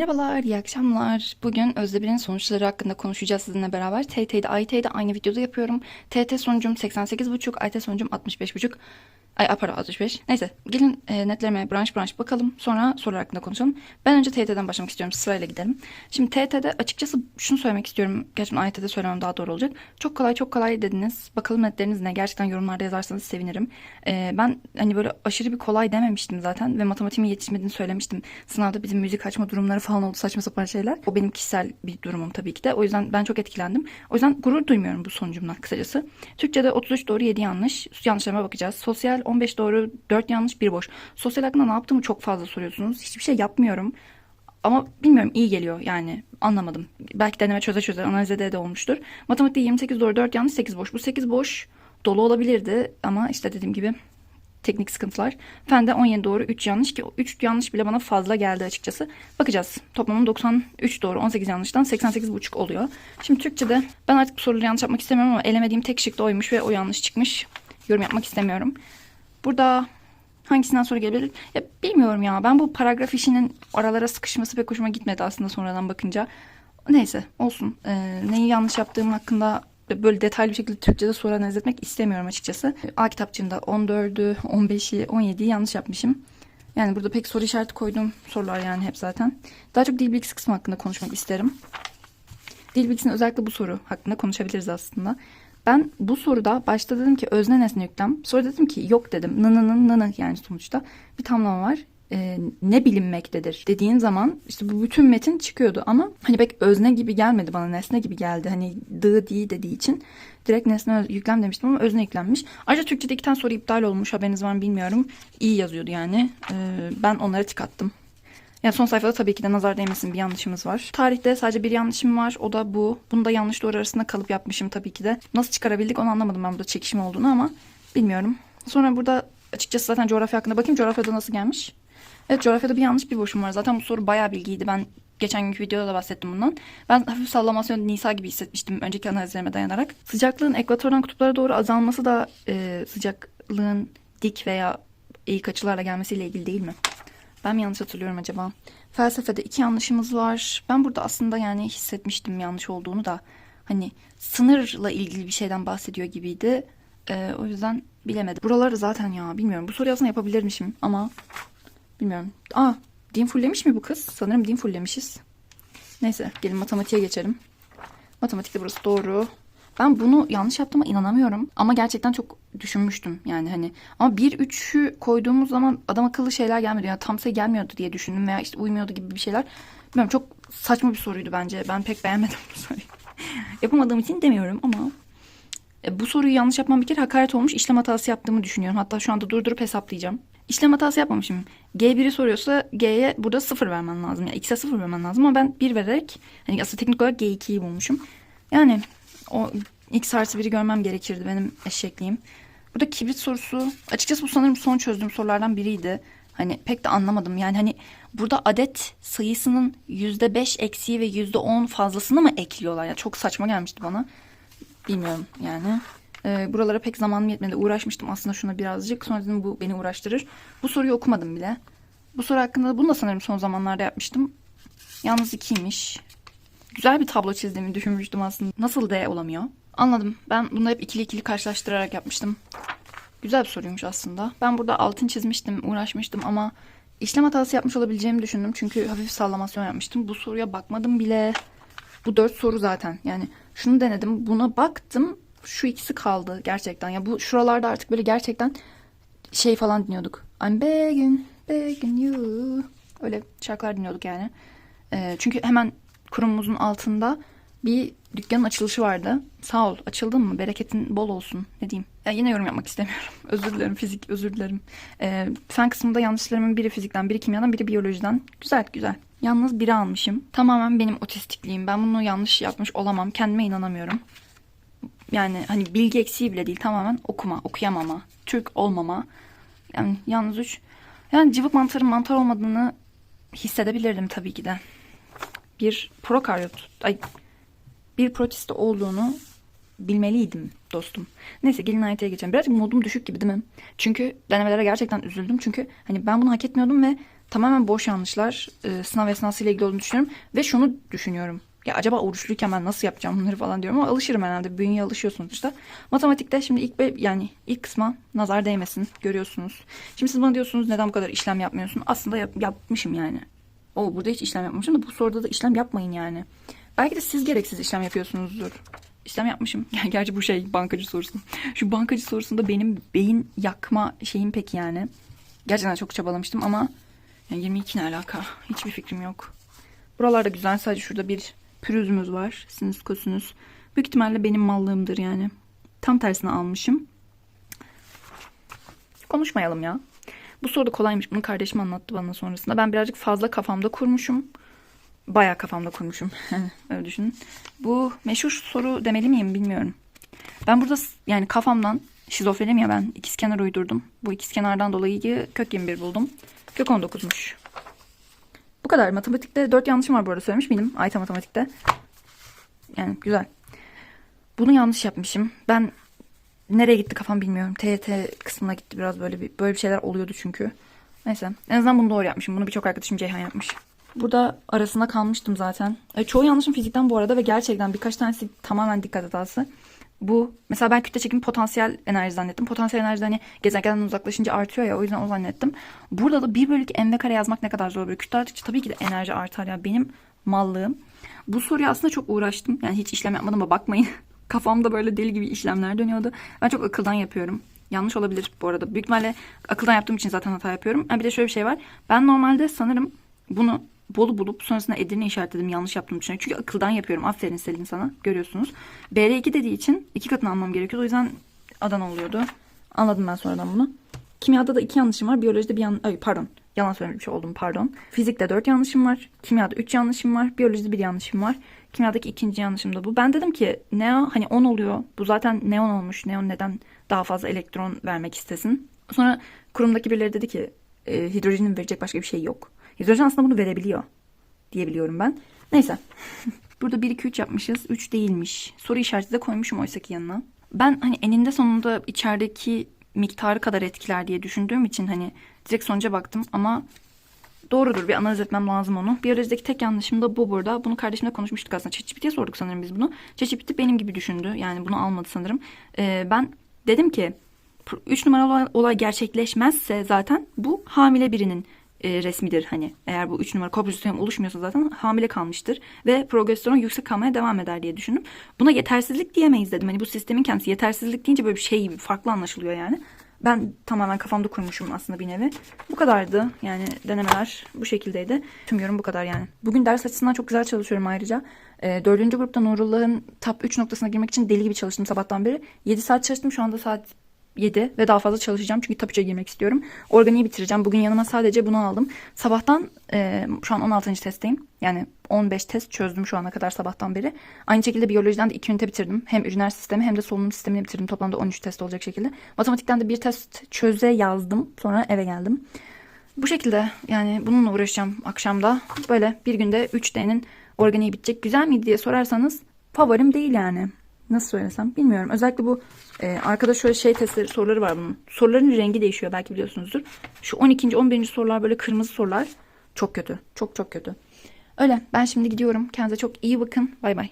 Merhabalar, iyi akşamlar. Bugün Özdebir'in sonuçları hakkında konuşacağız sizinle beraber. TYT'de, AYT'de aynı videoda yapıyorum. TYT sonucum 88,5, AYT sonucum 65,5. Ay pardon 65. Neyse gelin e, netlerime branş branş bakalım. Sonra sorular hakkında konuşalım. Ben önce TYT'den başlamak istiyorum. Sırayla gidelim. Şimdi TYT'de açıkçası şunu söylemek istiyorum. Gerçekten AYT'de söylemem daha doğru olacak. Çok kolay çok kolay dediniz. Bakalım netleriniz ne? Gerçekten yorumlarda yazarsanız sevinirim. E, ben hani böyle aşırı bir kolay dememiştim zaten. Ve matematiğimin yetişmediğini söylemiştim. Sınavda bizim müzik açma durumları falan oldu. Saçma sapan şeyler. O benim kişisel bir durumum tabii ki de. O yüzden ben çok etkilendim. O yüzden gurur duymuyorum bu sonucumdan kısacası. Türkçe'de 33 doğru 7 yanlış. Yanlışlarıma bakacağız. Sosyal 15 doğru 4 yanlış 1 boş. Sosyal hakkında ne yaptığımı çok fazla soruyorsunuz. Hiçbir şey yapmıyorum. Ama bilmiyorum iyi geliyor yani anlamadım. Belki deneme çöze çöze analiz ede de olmuştur. Matematikte 28 doğru 4 yanlış 8 boş. Bu 8 boş dolu olabilirdi ama işte dediğim gibi teknik sıkıntılar. Fende 17 doğru 3 yanlış ki 3 yanlış bile bana fazla geldi açıkçası. Bakacağız. Toplamım 93 doğru 18 yanlıştan 88,5 oluyor. Şimdi Türkçe'de ben artık bu soruları yanlış yapmak istemiyorum ama elemediğim tek şık da oymuş ve o yanlış çıkmış. Yorum yapmak istemiyorum. Burada hangisinden sonra gelebilir? Ya bilmiyorum ya. Ben bu paragraf işinin aralara sıkışması pek hoşuma gitmedi aslında sonradan bakınca. Neyse olsun. Ee, neyi yanlış yaptığım hakkında böyle detaylı bir şekilde Türkçe'de soru analiz etmek istemiyorum açıkçası. A kitapçığında 14'ü, 15'i, 17'yi yanlış yapmışım. Yani burada pek soru işareti koyduğum sorular yani hep zaten. Daha çok dil bilgisi kısmı hakkında konuşmak isterim. Dil bilgisinin özellikle bu soru hakkında konuşabiliriz aslında. Ben bu soruda başta dedim ki özne nesne yüklem. Sonra dedim ki yok dedim. Nınının nını yani sonuçta bir tamlama var. Ee, ne bilinmektedir dediğin zaman işte bu bütün metin çıkıyordu ama hani pek özne gibi gelmedi bana nesne gibi geldi. Hani dı di dediği için direkt nesne yüklem demiştim ama özne yüklenmiş. Ayrıca Türkçe'de iki tane soru iptal olmuş haberiniz var mı bilmiyorum. İyi yazıyordu yani. Ee, ben onlara tık attım. Yani son sayfada tabii ki de nazar değmesin bir yanlışımız var. Tarihte sadece bir yanlışım var. O da bu. Bunu da yanlış doğru arasında kalıp yapmışım tabii ki de. Nasıl çıkarabildik onu anlamadım ben burada çekişme olduğunu ama bilmiyorum. Sonra burada açıkçası zaten coğrafya hakkında bakayım. Coğrafyada nasıl gelmiş? Evet coğrafyada bir yanlış bir boşum var. Zaten bu soru bayağı bilgiydi. Ben geçen günkü videoda da bahsettim bundan. Ben hafif sallamasyon Nisa gibi hissetmiştim önceki analizlerime dayanarak. Sıcaklığın ekvatordan kutuplara doğru azalması da e, sıcaklığın dik veya eğik açılarla gelmesiyle ilgili değil mi? Ben mi yanlış hatırlıyorum acaba? Felsefede iki yanlışımız var. Ben burada aslında yani hissetmiştim yanlış olduğunu da. Hani sınırla ilgili bir şeyden bahsediyor gibiydi. Ee, o yüzden bilemedim. Buraları zaten ya bilmiyorum. Bu soruyu aslında yapabilirmişim ama bilmiyorum. Aa din fullemiş mi bu kız? Sanırım din fullemişiz. Neyse gelin matematiğe geçelim. Matematikte burası doğru. Ben bunu yanlış yaptığıma inanamıyorum. Ama gerçekten çok düşünmüştüm yani hani. Ama 1-3'ü koyduğumuz zaman adam akıllı şeyler gelmedi. Yani tam sayı gelmiyordu diye düşündüm veya işte uymuyordu gibi bir şeyler. Bilmiyorum çok saçma bir soruydu bence. Ben pek beğenmedim bu soruyu. Yapamadığım için demiyorum ama e, bu soruyu yanlış yapmam bir kere hakaret olmuş. işlem hatası yaptığımı düşünüyorum. Hatta şu anda durdurup hesaplayacağım. İşlem hatası yapmamışım. G1'i soruyorsa G'ye burada 0 vermen lazım. Yani X'e 0 vermen lazım ama ben 1 vererek hani aslında teknik olarak G2'yi bulmuşum. Yani o X artı 1'i görmem gerekirdi benim eşekliğim. Burada kibrit sorusu açıkçası bu sanırım son çözdüğüm sorulardan biriydi. Hani pek de anlamadım. Yani hani burada adet sayısının %5 eksiği ve %10 fazlasını mı ekliyorlar? Ya çok saçma gelmişti bana. Bilmiyorum yani. Ee, buralara pek zamanım yetmedi. Uğraşmıştım aslında şuna birazcık. Sonra dedim bu beni uğraştırır. Bu soruyu okumadım bile. Bu soru hakkında bunu da sanırım son zamanlarda yapmıştım. Yalnız ikiymiş. Güzel bir tablo çizdiğimi düşünmüştüm aslında. Nasıl D olamıyor? Anladım. Ben bunu hep ikili ikili karşılaştırarak yapmıştım. Güzel bir soruymuş aslında. Ben burada altın çizmiştim, uğraşmıştım ama işlem hatası yapmış olabileceğimi düşündüm. Çünkü hafif sallamasyon yapmıştım. Bu soruya bakmadım bile. Bu dört soru zaten. Yani şunu denedim, buna baktım. Şu ikisi kaldı gerçekten. Ya bu şuralarda artık böyle gerçekten şey falan dinliyorduk. I'm begging, begging you. Öyle şarkılar dinliyorduk yani. Ee, çünkü hemen kurumumuzun altında bir dükkanın açılışı vardı. Sağ ol. Açıldın mı? Bereketin bol olsun. Ne diyeyim? Ya yine yorum yapmak istemiyorum. özür dilerim fizik, özür dilerim. Ee, fen kısmında yanlışlarımın biri fizikten, biri kimyadan, biri biyolojiden. Güzel, güzel. Yalnız biri almışım. Tamamen benim otistikliğim. Ben bunu yanlış yapmış olamam. Kendime inanamıyorum. Yani hani bilgi eksiği bile değil. Tamamen okuma, okuyamama, Türk olmama. Yani yalnız üç. Yani cıvık mantarın mantar olmadığını hissedebilirdim tabii ki de. Bir prokaryot, ay bir protista olduğunu bilmeliydim dostum. Neyse gelin AYT'ye geçelim. Birazcık modum düşük gibi değil mi? Çünkü denemelere gerçekten üzüldüm. Çünkü hani ben bunu hak etmiyordum ve tamamen boş yanlışlar e, sınav esnasıyla ilgili olduğunu düşünüyorum. Ve şunu düşünüyorum. Ya acaba oruçluyken ben nasıl yapacağım bunları falan diyorum ama alışırım herhalde. Bünyeye alışıyorsunuz işte. Matematikte şimdi ilk be- yani ilk kısma nazar değmesin görüyorsunuz. Şimdi siz bana diyorsunuz neden bu kadar işlem yapmıyorsun? Aslında yap- yapmışım yani. O burada hiç işlem yapmamışım da bu soruda da işlem yapmayın yani. Belki de siz gereksiz işlem yapıyorsunuzdur. İşlem yapmışım. Gerçi bu şey bankacı sorusu. Şu bankacı sorusunda benim beyin yakma şeyim pek yani. Gerçekten çok çabalamıştım ama yani 22 ne alaka? Hiçbir fikrim yok. Buralarda güzel. Sadece şurada bir pürüzümüz var. Sinüs kosinüs. Büyük ihtimalle benim mallığımdır yani. Tam tersine almışım. Konuşmayalım ya. Bu soru kolaymış. Bunu kardeşim anlattı bana sonrasında. Ben birazcık fazla kafamda kurmuşum. Bayağı kafamda kurmuşum. Öyle düşünün. Bu meşhur soru demeli miyim bilmiyorum. Ben burada yani kafamdan şizofrenim ya ben ikizkenar uydurdum. Bu ikizkenardan dolayı kök 21 buldum. Kök 19'muş. Bu kadar. Matematikte 4 yanlışım var bu arada söylemiş miydim? Ayta matematikte. Yani güzel. Bunu yanlış yapmışım. Ben nereye gitti kafam bilmiyorum. TYT kısmına gitti biraz böyle bir böyle bir şeyler oluyordu çünkü. Neyse. En azından bunu doğru yapmışım. Bunu birçok arkadaşım Ceyhan yapmış. Burada arasında kalmıştım zaten. E, çoğu yanlışım fizikten bu arada ve gerçekten birkaç tanesi tamamen dikkat hatası. Bu mesela ben kütle çekimi potansiyel enerji zannettim. Potansiyel enerji hani gezegenden uzaklaşınca artıyor ya o yüzden o zannettim. Burada da 1 bölü 2 m kare yazmak ne kadar zor böyle. Kütle arttıkça tabii ki de enerji artar ya. Benim mallığım. Bu soruya aslında çok uğraştım. Yani hiç işlem yapmadım ama bakmayın. Kafamda böyle deli gibi işlemler dönüyordu. Ben çok akıldan yapıyorum. Yanlış olabilir bu arada. Büyük ihtimalle akıldan yaptığım için zaten hata yapıyorum. Ha, bir de şöyle bir şey var. Ben normalde sanırım bunu Bolu bulup sonrasında Edirne işaretledim. Yanlış yaptığımı düşünüyorum. Çünkü akıldan yapıyorum. Aferin Selin sana. Görüyorsunuz. BR2 dediği için iki katını almam gerekiyordu. O yüzden Adana oluyordu. Anladım ben sonradan bunu. Kimyada da iki yanlışım var. Biyolojide bir yan... Ay, pardon. Yalan söylemiş oldum pardon. Fizikte dört yanlışım var. Kimyada üç yanlışım var. Biyolojide bir yanlışım var. Kimyadaki ikinci yanlışım da bu. Ben dedim ki neo hani 10 oluyor. Bu zaten neon olmuş. Neon neden daha fazla elektron vermek istesin? Sonra kurumdaki birileri dedi ki e, hidrojenin verecek başka bir şey yok. Hidrojen aslında bunu verebiliyor diyebiliyorum ben. Neyse. Burada 1 2 3 yapmışız. 3 değilmiş. Soru işareti de koymuşum oysa ki yanına. Ben hani eninde sonunda içerideki miktarı kadar etkiler diye düşündüğüm için hani direkt sonuca baktım ama doğrudur bir analiz etmem lazım onu. Biyolojideki tek yanlışım da bu burada. Bunu kardeşimle konuşmuştuk aslında. ChatGPT'ye sorduk sanırım biz bunu. ChatGPT benim gibi düşündü. Yani bunu almadı sanırım. Ee, ben dedim ki 3 numaralı olay, gerçekleşmezse zaten bu hamile birinin e, resmidir hani. Eğer bu 3 numara koprositiyum oluşmuyorsa zaten hamile kalmıştır ve progesteron yüksek kalmaya devam eder diye düşündüm. Buna yetersizlik diyemeyiz dedim. Hani bu sistemin kendisi yetersizlik deyince böyle bir şey gibi farklı anlaşılıyor yani. Ben tamamen kafamda kurmuşum aslında bir nevi. Bu kadardı. Yani denemeler bu şekildeydi. Tüm yorum bu kadar yani. Bugün ders açısından çok güzel çalışıyorum ayrıca. E, dördüncü grupta Nurullah'ın top 3 noktasına girmek için deli gibi çalıştım sabahtan beri. 7 saat çalıştım. Şu anda saat 7 ve daha fazla çalışacağım çünkü 3'e girmek istiyorum. Organiği bitireceğim. Bugün yanıma sadece bunu aldım. Sabahtan e, şu an 16. testteyim. Yani 15 test çözdüm şu ana kadar sabahtan beri. Aynı şekilde biyolojiden de 2 ünite bitirdim. Hem üriner sistemi hem de solunum sistemini bitirdim. Toplamda 13 test olacak şekilde. Matematikten de bir test çöze yazdım. Sonra eve geldim. Bu şekilde yani bununla uğraşacağım akşamda. Böyle bir günde 3D'nin organiği bitecek. Güzel miydi diye sorarsanız favorim değil yani. Nasıl söylesem bilmiyorum. Özellikle bu e, arkada şöyle şey testleri soruları var bunun. Soruların rengi değişiyor belki biliyorsunuzdur. Şu 12. 11. sorular böyle kırmızı sorular. Çok kötü. Çok çok kötü. Öyle ben şimdi gidiyorum. Kendinize çok iyi bakın. Bay bay.